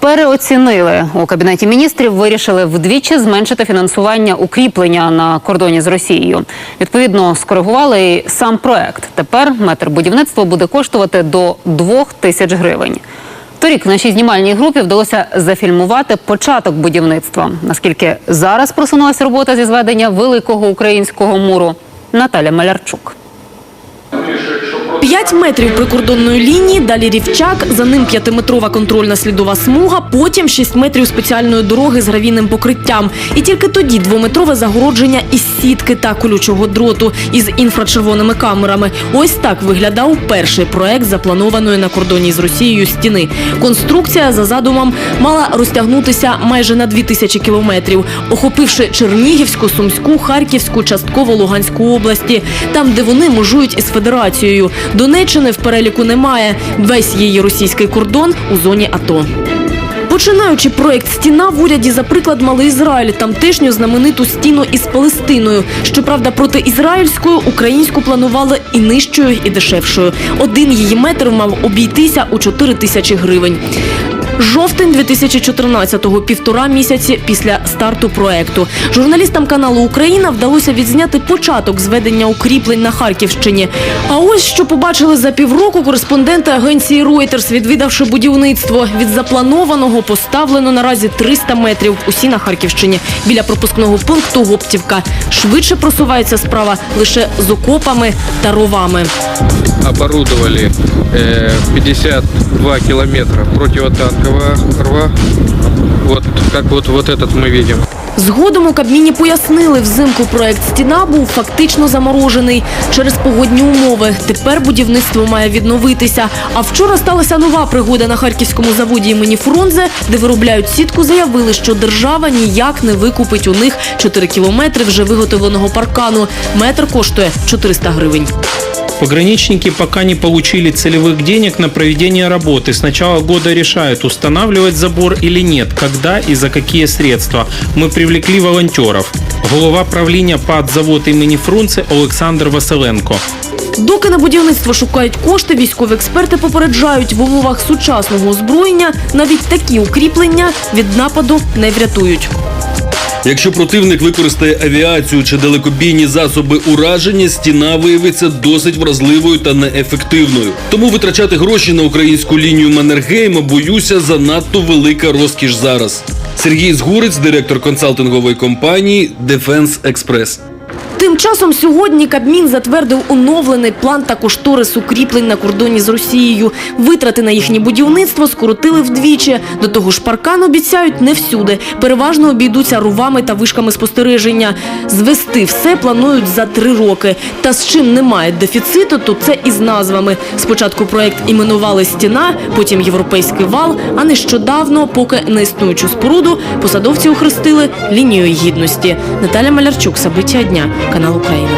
Переоцінили у кабінеті міністрів. Вирішили вдвічі зменшити фінансування укріплення на кордоні з Росією. Відповідно, скоригували і сам проект. Тепер метр будівництва буде коштувати до двох тисяч гривень. Торік нашій знімальній групі вдалося зафільмувати початок будівництва. Наскільки зараз просунулася робота зі зведення великого українського муру, Наталя Малярчук. 5 метрів прикордонної лінії, далі рівчак, за ним п'ятиметрова контрольна слідова смуга, потім 6 метрів спеціальної дороги з гравійним покриттям. І тільки тоді двометрове загородження із сітки та колючого дроту із інфрачервоними камерами. Ось так виглядав перший проект запланованої на кордоні з Росією стіни. Конструкція за задумом мала розтягнутися майже на 2000 кілометрів, охопивши Чернігівську, Сумську, Харківську, частково Луганську області, там, де вони межують із Федерацією. Донеччини в переліку немає. Весь її російський кордон у зоні АТО. Починаючи проект Стіна в уряді за приклад мали Ізраїль, тамтешню знамениту стіну із Палестиною. Щоправда, проти ізраїльською українську планували і нижчою, і дешевшою. Один її метр мав обійтися у 4 тисячі гривень. Жовтень 2014-го, півтора місяці після старту проекту. Журналістам каналу Україна вдалося відзняти початок зведення укріплень на Харківщині. А ось що побачили за півроку кореспонденти агенції Reuters, відвідавши будівництво. Від запланованого поставлено наразі 300 метрів. Усі на Харківщині біля пропускного пункту Гоптівка. Швидше просувається справа лише з окопами та ровами оборудовали э, 52 километра противотанкового рва. Вот как вот, вот этот мы видим. Згодом у Кабміні пояснили, взимку проект «Стіна» був фактично заморожений через погодні умови. Тепер будівництво має відновитися. А вчора сталася нова пригода на харківському заводі імені Фрунзе, де виробляють сітку, заявили, що держава ніяк не викупить у них 4 кілометри вже виготовленого паркану. Метр коштує 400 гривень. Пограничники пока не получили целевых денег на проведение работы. С начала года решают, устанавливать забор или нет, когда и за какие средства. Мы привлекли волонтеров. Голова правління ПАД завод імені Фрунзе Олександр Василенко. Доки на будівництво шукають кошти, військові експерти попереджають, в умовах сучасного озброєння навіть такі укріплення від нападу не врятують. Якщо противник використає авіацію чи далекобійні засоби ураження, стіна виявиться досить вразливою та неефективною. Тому витрачати гроші на українську лінію Маннергейма, боюся, занадто велика розкіш зараз. Сергій Згурець, директор консалтингової компанії Defense Express. Тим часом сьогодні Кабмін затвердив оновлений план та кошторис укріплень на кордоні з Росією. Витрати на їхнє будівництво скоротили вдвічі. До того ж, паркан обіцяють не всюди. Переважно обійдуться рувами та вишками спостереження. Звести все планують за три роки. Та з чим немає дефіциту, то це із назвами. Спочатку проект іменували «Стіна», потім «Європейський вал», а нещодавно, поки не існуючу споруду, посадовці охрестили лінією гідності. Наталя Малярчук, Сабиття дня, канал Україна.